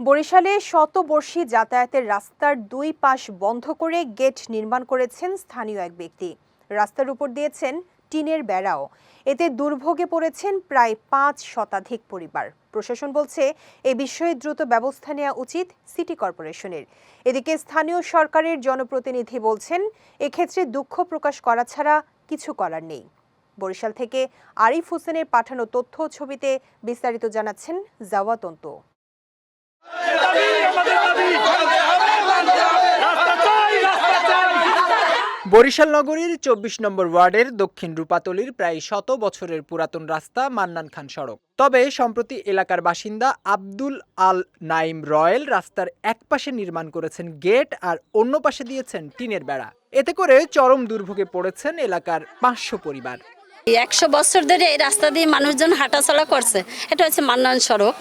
বরিশালে শতবর্ষী যাতায়াতের রাস্তার দুই পাশ বন্ধ করে গেট নির্মাণ করেছেন স্থানীয় এক ব্যক্তি। রাস্তার উপর দিয়েছেন টিনের বেড়াও। এতে দুর্ভোগে পড়েছেন প্রায় পাঁচ শতাধিক পরিবার। প্রশাসন বলছে, এ বিষয়ে দ্রুত ব্যবস্থা নেওয়া উচিত সিটি কর্পোরেশনের। এদিকে স্থানীয় সরকারের জনপ্রতিনিধি বলছেন, এক্ষেত্রে দুঃখ প্রকাশ করা ছাড়া কিছু করার নেই। বরিশাল থেকে আরিফ হোসেনের পাঠানো তথ্য ছবিতে বিস্তারিত জানাচ্ছেন জাওয়া বরিশাল নগরীর চব্বিশ নম্বর ওয়ার্ডের দক্ষিণ রূপাতলির প্রায় শত বছরের পুরাতন রাস্তা মান্নান খান সড়ক। তবে সম্প্রতি এলাকার বাসিন্দা আব্দুল আল নাইম রয়েল রাস্তার এক পাশে নির্মাণ করেছেন গেট আর অন্য পাশে দিয়েছেন টিনের বেড়া। এতে করে চরম দুর্ভোগে পড়েছেন এলাকার পাঁচশো পরিবার। একশো বছর ধরে এই রাস্তা দিয়ে মানুষজন হাঁটাচলা করছে। এটা হচ্ছে মান্নান সড়ক।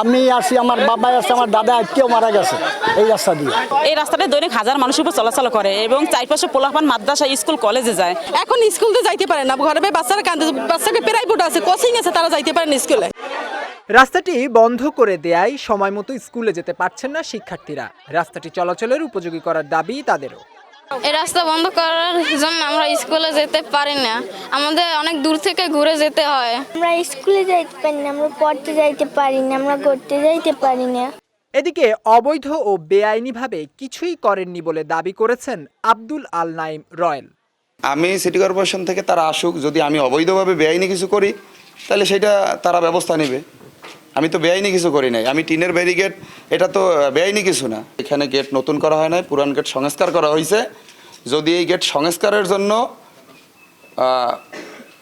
আমি আসি আমার বাবা আছে আমার দাদা আত্মীয় মারা গেছে এই রাস্তা দিয়ে। এই রাস্তাটা দৈনিক হাজার মানুষের উপর চলাচল করে এবং চারপাশে পোলাপান মাদ্রাসা স্কুল কলেজে যায়। এখন স্কুল তো যাইতে পারে না ঘরে বাচ্চারা কান্দে বাচ্চাকে প্রাইভেট আছে কোচিং আছে তারা যাইতে পারে না স্কুলে। রাস্তাটি বন্ধ করে দেয়ায় সময় মতো স্কুলে যেতে পারছেন না শিক্ষার্থীরা। রাস্তাটি চলাচলের উপযোগী করার দাবি তাদেরও। এই রাস্তা বন্ধ করার জন্য আমরা স্কুলে যেতে পারি না। আমাদের অনেক দূর থেকে ঘুরে যেতে হয়। আমরা স্কুলে যাইতে পারি না আমরা পড়তে যাইতে পারি না আমরা ঘুরতে যাইতে পারি না। এদিকে অবৈধ ও বেআইনিভাবে কিছুই করেননি বলে দাবি করেছেন আব্দুল আল নাইম রয়েল। আমি সিটি কর্পোরেশন থেকে তারা আসুক যদি আমি অবৈধভাবে বেআইনি কিছু করি তাহলে সেটা তারা ব্যবস্থা নেবে। আমি তো বেআইনি কিছু করি নাই। আমি টিনের ব্যারিগেট এটা তো বেআইনি কিছু না। এখানে গেট নতুন করা হয় নাই, পুরান গেট সংস্কার করা হয়েছে যদি এই গেট সংস্কারের জন্য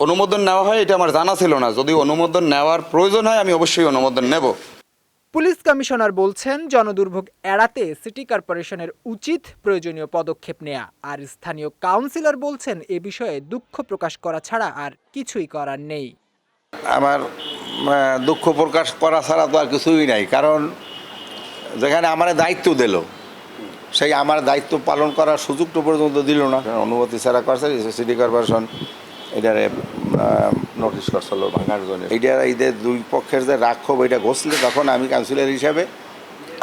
অনুমোদন নেওয়া হয়, এটা আমার জানা ছিল না। যদি অনুমোদন নেওয়ার প্রয়োজন হয়, আমি অবশ্যই অনুমোদন নেব। পুলিশ কমিশনার বলছেন, জনদুর্ভোগ এড়াতে সিটি কর্পোরেশনের উচিত প্রয়োজনীয় পদক্ষেপ নেয়া। আর স্থানীয় কাউন্সিলর বলছেন, এ বিষয়ে দুঃখ প্রকাশ করা ছাড়া আর কিছুই করার নেই। আমার দুঃখ প্রকাশ করা ছাড়া তো আর কিছুই নাই। কারণ যেখানে আমার দায়িত্ব দিল, সেই আমার দায়িত্ব পালন করার সুযোগটা পর্যন্ত দিল না। অনুমতি ছাড়া করছে সিটি কর্পোরেশন এটারে নোটিশ করছিল ভাঙার জন্য। এইটা এদের দুই পক্ষের যে রাক্ষব এটা ঘষলে তখন আমি কাউন্সিলর হিসাবে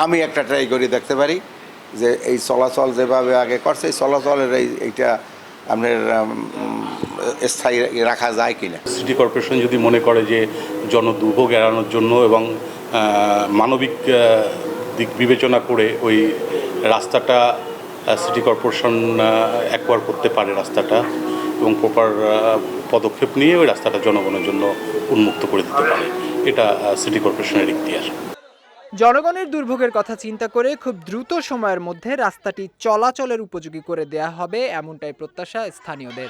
আমি একটা ট্রাই করে দেখতে পারি যে এই চলাচল যেভাবে আগে করছে, এই চলাচলের এই, এইটা আপনার স্থায়ী রাখা যায় কিনা। সিটি কর্পোরেশন যদি মনে করে যে জনদুর্ভোগ এড়ানোর জন্য এবং মানবিক দিক বিবেচনা করে ওই রাস্তাটা সিটি কর্পোরেশন একবার করতে পারে রাস্তাটা এবং প্রপার পদক্ষেপ নিয়ে ওই রাস্তাটা জনগণের জন্য উন্মুক্ত করে দিতে পারে। এটা সিটি কর্পোরেশনের ইতিহাস জনগণের দুর্ভোগের কথা চিন্তা করে খুব দ্রুত সময়ের মধ্যে রাস্তাটি চলাচলের উপযোগী করে দেয়া হবে এমনটাই প্রত্যাশা স্থানীয়দের।